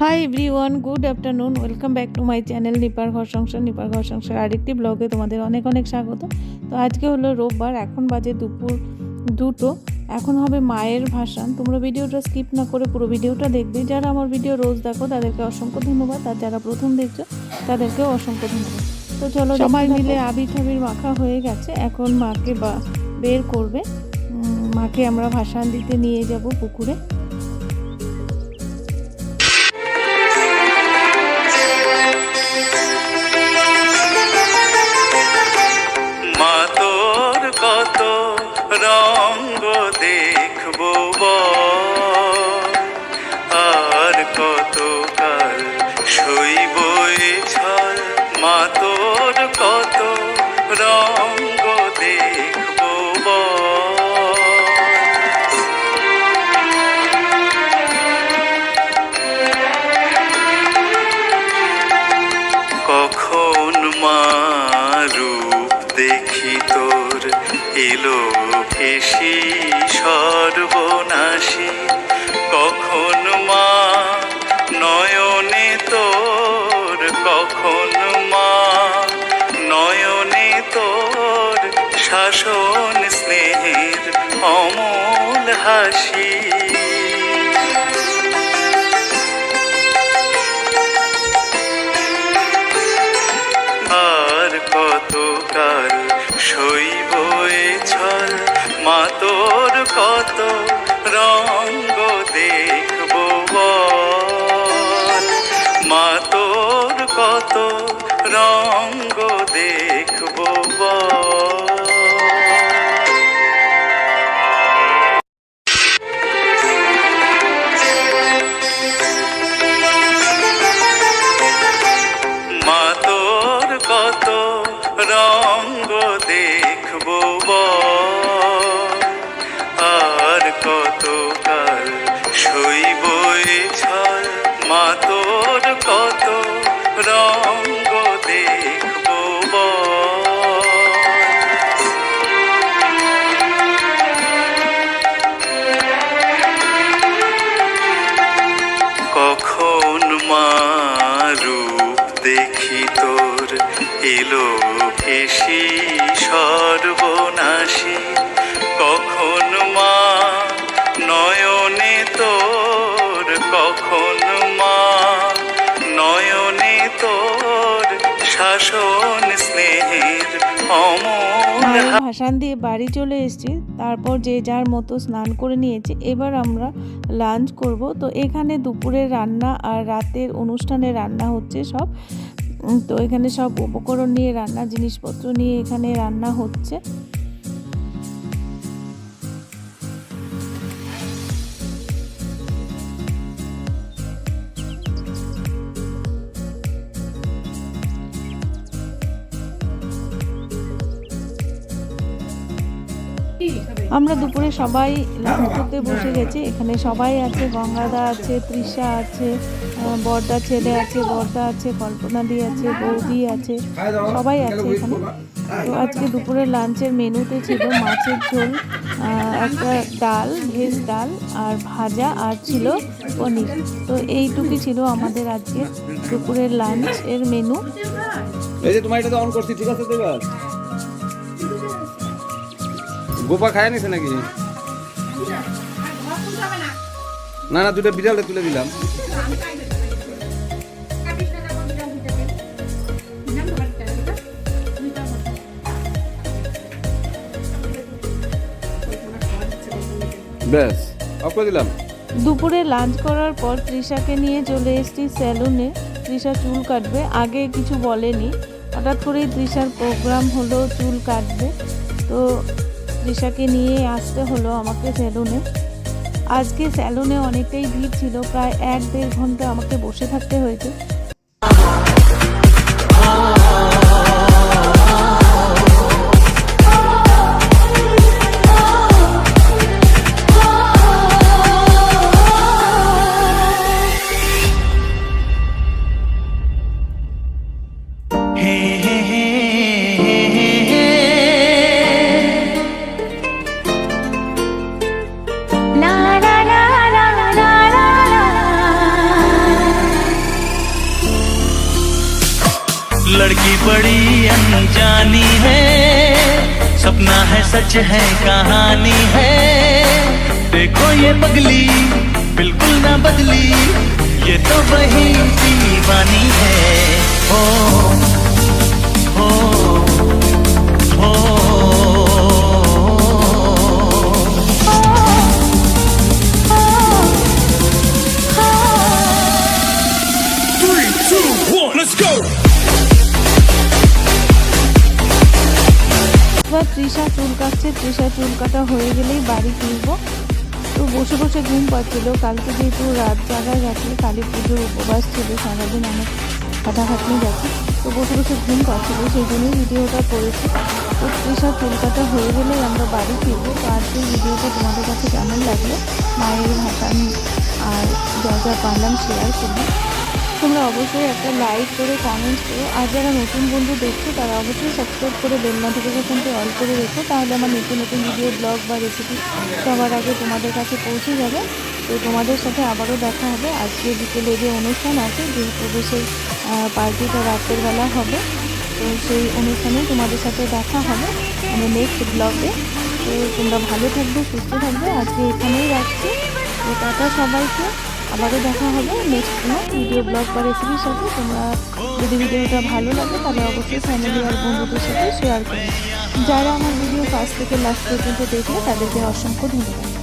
Hi everyone good afternoon welcome back to my channel নিপার ঘর সংসার নিপার ঘর সংসার আরেকটি ব্লগে তোমাদের অনেক অনেক স্বাগত। তো আজকে হলো রোববার এখন বাজে দুপুর দুটো। এখন হবে মায়ের ভাসান। তোমরা ভিডিওটা স্কিপ না করে পুরো ভিডিওটা দেখবে। যারা আমার ভিডিও রোজ দেখো তাদেরকে অসংখ্য ধন্যবাদ। আর যারা প্রথম দেখছ তাদেরকেও অসংখ্য ধন্যবাদ। তো চলো সবাই মিলে আবির ঠাবির মাখা হয়ে গেছে। এখন মাকে বা বের করবে। মাকে আমরা ভাসান দিতে নিয়ে যাব পুকুরে। বল, তোর এলো কেশি সর্বনাশী। কখন মা নয়নে তোর, কখন মা নয়নে তোর শাসন স্নেহের অমল হাসি। কত রঙ্গ দেখব মা তোর কত রঙ্গ দেখব স্নেহের ভাসান দিয়ে বাড়ি চলে এসেছি তারপর যে যার মতো স্নান করে নিয়েছি এবার আমরা লাঞ্চ করব। তো এখানে দুপুরের রান্না আর রাতের অনুষ্ঠানে রান্না হচ্ছে সব। তো এখানে সব উপকরণ নিয়ে রান্না জিনিসপত্র নিয়ে এখানে রান্না হচ্ছে। আমরা দুপুরে সবাই লাঞ্চ বসে গেছি। এখানে সবাই আছে গঙ্গাদা আছে, তৃষা আছে বর্দা ছেলে আছে, বর্দা আছে কল্পনাদি আছে, বৌদি আছে, সবাই আছে এখানে। তো আজকে দুপুরে লাঞ্চের মেনুতে ছিল মাছের ঝোল একটা ডাল, ভেজ ডাল, আর ভাজা, আর ছিল পনির। তো এইটুকুই ছিল আমাদের আজকে দুপুরের লাঞ্চ এর মেনু। এই যে তোমার এটা অন করছি, ঠিক আছে এবার? গোপা খায় নিছে নাকি? না না দুটো বিড়ালে তুলে দিলাম। ব্যাস করে দিলাম। দুপুরে লাঞ্চ করার পর তৃষাকে নিয়ে চলে এসেছি স্যালুনে। তৃষা চুল কাটবে, আগে কিছু বলেনি। হঠাৎ করেই তৃষার প্রোগ্রাম হলো চুল কাটবে। তো তৃষাকে নিয়ে আসতে হলো আমাকে স্যালুনে। আজকে স্যালুনে অনেকটাই ভিড় ছিল, প্রায় এক দেড় ঘণ্টা আমাকে বসে থাকতে হয়েছে। सपना है, सच है, कहानी है। देखो ये पगली, बिल्कुल ना बदली। ये तो वही दीवानी है। हो তৃষা চুল কাটছে তৃষা চুল কাটা হয়ে গেলেই বাড়ি ফিরবো। তো বসে বসে ঘুম পাচ্ছিল। কালকে যেহেতু রাত জায়গায় গেছে কালী পুজোর উপবাস ছিল, সারাদিন অনেক খাটাখাটনি গেছে তো বসে বসে ঘুম পাচ্ছিল, সেই জন্যই ভিডিওটা করেছি। তো তৃষা চুল কাটা হয়ে গেলেই আমরা বাড়ি ফিরবো। তো আজকের ভিডিওটা তোমাদের কাছে কেমন লাগল? মায়ের ভাসানি আর যা যা পারলাম শেয়ার তোমরা অবশ্যই একটা লাইক করে কমেন্ট করো। আর যারা নতুন বন্ধু দেখছ, তারা অবশ্যই সাবস্ক্রাইব করে বেল নোটিফিকেশনটি অল করে রেখো। তাহলে আমার নতুন নতুন ভিডিও ব্লগ বা রেসিপি সবার আগে তোমাদের কাছে পৌঁছে যাবে। তো তোমাদের সাথে আবারও দেখা হবে। আজকে বিকেলে যে অনুষ্ঠান আছে যেহেতু সেই পার্টিটা রাতের বেলা হবে। তো সেই অনুষ্ঠানে তোমাদের সাথে দেখা হবে মানে নেক্সট ব্লগে তো তোমরা ভালো থাকবে, সুস্থ থাকবে। আজকে এখানেই রাখছি। তো টাটা সবাইকে। আবারও দেখা হবে নেক্সট কোনো ভিডিও ব্লগ বা রেসিপির সাথে। তোমরা যদি ভিডিওটা ভালো লাগে, তাহলে অবশ্যই ফ্যামিলি আর বন্ধুদের সাথে শেয়ার করো। যারা আমার ভিডিও ফার্স্ট থেকে লাস্ট পর্যন্ত দেখলে, তাদেরকে অসংখ্য ধন্যবাদ।